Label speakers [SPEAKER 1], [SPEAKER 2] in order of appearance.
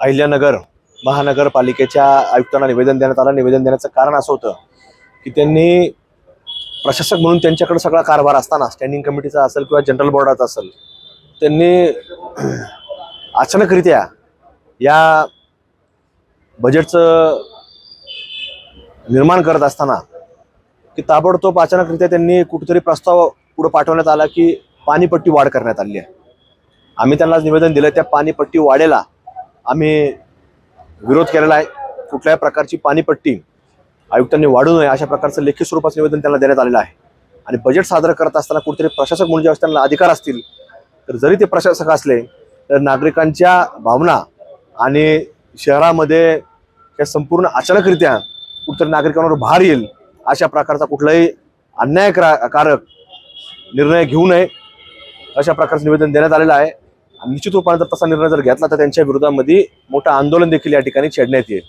[SPEAKER 1] अहिल्यानगर महानगरपालिकेच्या आयुक्तांना निवेदन देण्यात आलं. निवेदन देण्याचं कारण असं होतं की त्यांनी प्रशासक म्हणून त्यांच्याकडे सगळा कारभार असताना स्टँडिंग कमिटीचा असेल किंवा जनरल बोर्डाचा असेल त्यांनी अचानकरित्या या बजेटचं निर्माण करत असताना की ताबडतोब अचानकरित्या त्यांनी कुठेतरी प्रस्ताव पुढे पाठवण्यात आला की पाणीपट्टी वाढ करण्यात आली आहे. आम्ही त्यांना निवेदन दिलं त्या पाणीपट्टी वाढेला आम्ही विरोध केलेला आहे. कुठल्याही प्रकारची पाणीपट्टी आयुक्तांनी वाढू नये अशा प्रकारचं लेखी स्वरूपाचं निवेदन त्यांना देण्यात आलेलं आहे. आणि बजेट सादर करत असताना कुठेतरी प्रशासक म्हणून ज्यावेळेस त्यांना अधिकार असतील तर जरी ते प्रशासक असले तर नागरिकांच्या भावना आणि शहरामध्ये या संपूर्ण अचानकरित्या कुठेतरी नागरिकांवर भार येईल अशा प्रकारचा कुठलाही अन्यायकारक निर्णय घेऊ नये अशा प्रकारचं निवेदन देण्यात आलेलं आहे. निश्चित रूपाने जर तसा निर्णय जर घेतला तर त्यांच्या विरोधामध्ये मोठं आंदोलन देखील या ठिकाणी छेडण्यात येईल.